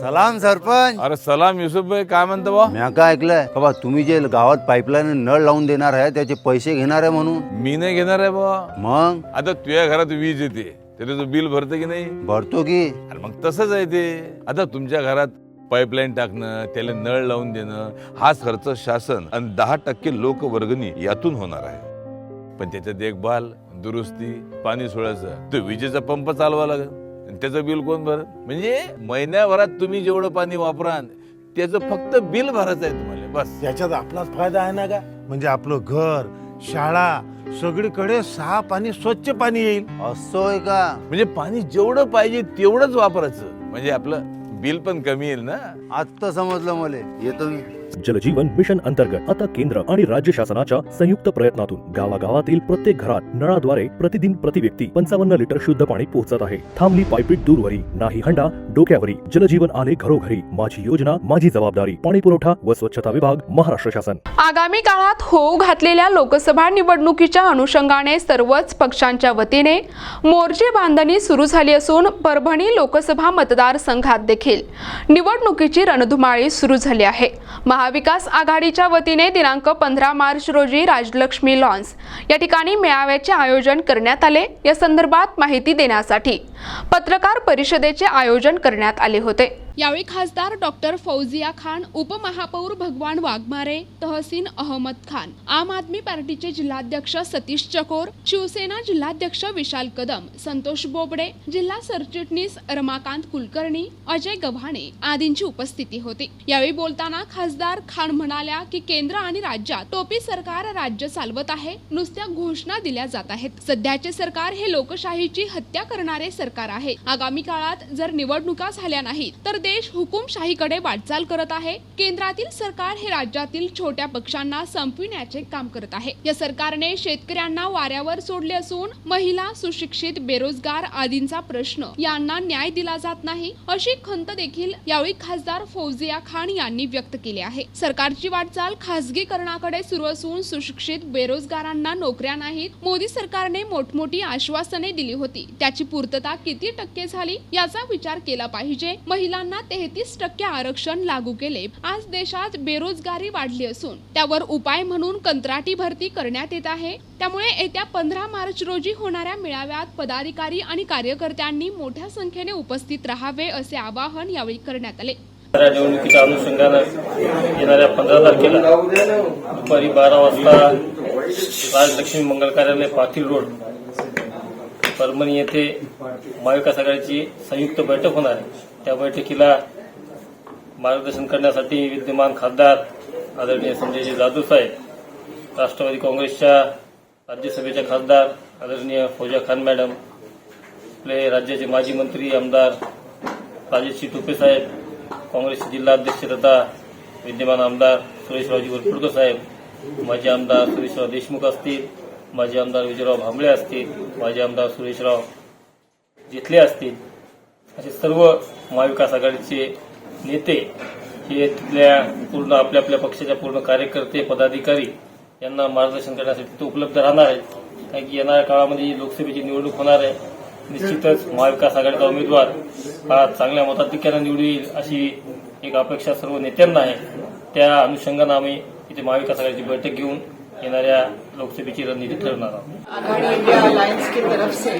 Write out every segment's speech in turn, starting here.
सलाम सरपंच. अरे सलाम युसुफ भाई काय म्हणतो बा म्या काय ऐकलंय? का बा तुम्ही जे गावात पाईपलाईन नळ लावून देणार आहे त्याचे पैसे घेणार आहे म्हणून? मी नाही घेणार आहे बा मग? आता तुझ्या घरात वीज येते. तरी तू बिल भरते की नाही? भरतो की. अरे मग तसंच आहे ते. आता तुमच्या घरात पाईपलाईन टाकणं त्याला नळ लावून देणं हाच खर्च शासन आणि दहा टक्के लोक वर्गणी यातून होणार आहे. पण त्याच्या देखभाल दुरुस्ती पाणी सोडायचं तो विजेचा पंप चालवा लागेल. त्याचं बिल कोण भरत म्हणजे महिन्याभरात तुम्ही जेवढं पाणी वापराल त्याचं फक्त बिल भरायचं आहे तुम्हाला बस. याच्यात आपलाच फायदा आहे ना का? म्हणजे आपलं घर शाळा सगळीकडे सहा पाणी स्वच्छ पाणी येईल. असोय का? म्हणजे पाणी जेवढं पाहिजे तेवढंच वापरायचं. म्हणजे आपलं बिल पण कमी येईल ना? आत्ता समजलं मला. येतो मी. जलजीवन मिशन अंतर्गत आता केंद्र आणि राज्य शासनाच्या संयुक्त प्रयत्नातून गावागावातील प्रत्येक घरात नळाद्वारे प्रतिदिन प्रति व्यक्ती पंचावन्न लिटर शुद्ध पाणी पोहोचत आहे. थांबली पायपीट दूरवरी नाही हंडा डोक्यावरी जलजीवन आले घरोघरी. माझी योजना माझी जबाबदारी पाणी पुरवठा व स्वच्छता विभाग महाराष्ट्र शासन. आगामी काळात होऊ घातलेल्या लोकसभा निवडणुकीच्या अनुषंगाने सर्वच पक्षांच्या वतीने मोर्चे बांधणी सुरू झाली असून परभणी लोकसभा मतदारसंघात देखील निवडणुकीची रणधुमाळी सुरू झाली आहे. महाविकास आघाडीच्या वतीने दिनांक पंधरा मार्च रोजी राजलक्ष्मी लॉन्स या ठिकाणी मेळाव्याचे आयोजन करण्यात आले. या संदर्भात माहिती देण्यासाठी पत्रकार परिषदेचे आयोजन करण्यात आले होते. यावेळी खासदार डॉक्टर फौजिया खान उपमहापौर भगवान वाघमारे तहसीन अहमद खान आम आदमी पार्टीचे जिल्हाध्यक्ष सतीश चकोर शिवसेना जिल्हाध्यक्ष विशाल कदम संतोष बोबडे जिल्हा सरचिटणीस रमाकांत कुलकर्णी अजय गव्हाणे आदींची उपस्थिती होती. यावेळी बोलताना खासदार खान म्हणाल्या की केंद्र आणि राज्यात टोपी सरकार राज्य चालवत आहे नुसत्या घोषणा दिल्या जात आहेत. सध्याचे सरकार हे लोकशाहीची हत्या करणारे सरकार आहे. आगामी काळात जर निवडणुका झाल्या नाहीत तर देश हुकुमशाहीकडे वाटचाल करत आहे. केंद्रातील सरकार हे राज्यातील छोट्या पक्षांना संपविण्याचे काम करत आहे. या सरकारने शेतकऱ्यांना वाऱ्यावर सोडले असून महिला सुशिक्षित बेरोजगार आदींचा प्रश्न यांना न्याय दिला जात नाही अशी खंत देखील यावेळी खासदार फौजिया खान यांनी व्यक्त केली आहे. सरकारची वाटचाल खासगीकरणाकडे सुरू असून सुशिक्षित बेरोजगारांना नोकऱ्या नाहीत. मोदी सरकारने मोठमोठी आश्वासने दिली होती. त्याची पूर्तता किती टक्के झाली याचा विचार केला पाहिजे. महिलांना तेहतीस टक्के आरक्षण लागू केले. आज देशात बेरोजगारी वाढली असून त्यावर उपाय म्हणून कंत्राटी भरती करण्यात येत आहे. त्यामुळे येत्या पंधरा मार्च रोजी होणाऱ्या मेळाव्यात पदाधिकारी आणि कार्यकर्त्यांनी मोठ्या संख्येने उपस्थित राहावे असे आवाहन यावेळी करण्यात आले. निवडणुकीच्या अनुषंगानं येणाऱ्या पंधरा तारखेला दुपारी बारा वाजता राजलक्ष्मी मंगल कार्यालय पाटील रोड परभणी येथे महाविकास आघाडीची संयुक्त बैठक होणार आहे. त्या बैठकीला मार्गदर्शन करण्यासाठी विद्यमान खासदार आदरणीय संजयजी जाधव साहेब राष्ट्रवादी काँग्रेसच्या राज्यसभेच्या खासदार आदरणीय फौजा खान मॅडम आपले राज्याचे माजी मंत्री आमदार राजेशजी टोपे साहेब काँग्रेसचे जिल्हाध्यक्ष तथा विद्यमान आमदार सुरेशरावजी वरपुडकर साहेब माजी आमदार सुरेशराव देशमुख असतील माजी आमदार विजयराव भांबळे असतील माजी आमदार सुरेशराव जिथले असतील असे सर्व महाविकास आघाडीचे नेते हे तिथल्या पूर्ण आपल्या आपल्या पक्षाच्या पूर्ण कार्यकर्ते पदाधिकारी यांना मार्गदर्शन करण्यासाठी ते उपलब्ध राहणार आहेत. कारण की येणाऱ्या काळामध्ये लोकसभेची निवडणूक होणार आहे. निश्चितच महाविकास आघाडीचा उमेदवार हा चांगल्या मताधिक्यानं निवडून येईल अशी एक अपेक्षा सर्व नेत्यांना आहे. त्या अनुषंगानं आम्ही इथे महाविकास आघाडीची बैठक घेऊन आघाड़ी इंडिया अलायंस की तरफ़ से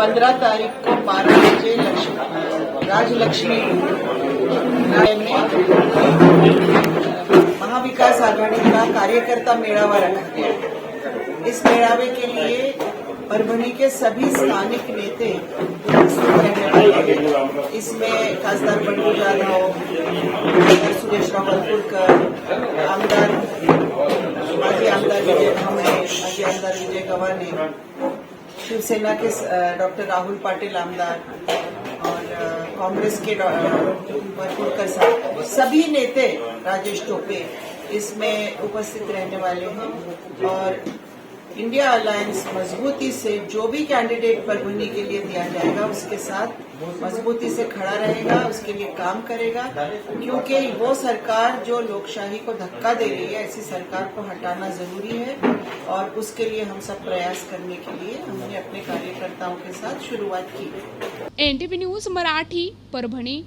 15 तारीख को बारह बजे राजलक्ष्मी महाविकास आघाड़ी का कार्यकर्ता मेळावा रखा गया है। इस मेळावे के लिए परभणी के सभी स्थानिक नेते इसमें खासदार बंडू जाधव सुरेश वरपुडकर आमदार माजी अंदर विजय भांबळे के आमदार विजय गव्हाणे शिवसेना के डॉक्टर राहुल पाटिल आमदार और कांग्रेस के डॉक्टर का साहब, सभी नेता राजेश टोपे इसमें उपस्थित रहने वाले हैं और इंडिया अलायंस मजबूती से जो भी कैंडिडेट पर परभनी के लिए दिया जाएगा, उसके साथ मजबूती से खड़ा रहेगा, उसके लिए काम करेगा, क्योंकि वो सरकार जो लोकशाही को धक्का दे रही है, ऐसी सरकार को हटाना ज़रूरी है और उसके लिए हम सब प्रयास करने के लिए हमने अपने कार्यकर्ताओं के साथ शुरुआत की। NTV news Marathi, Parbhani.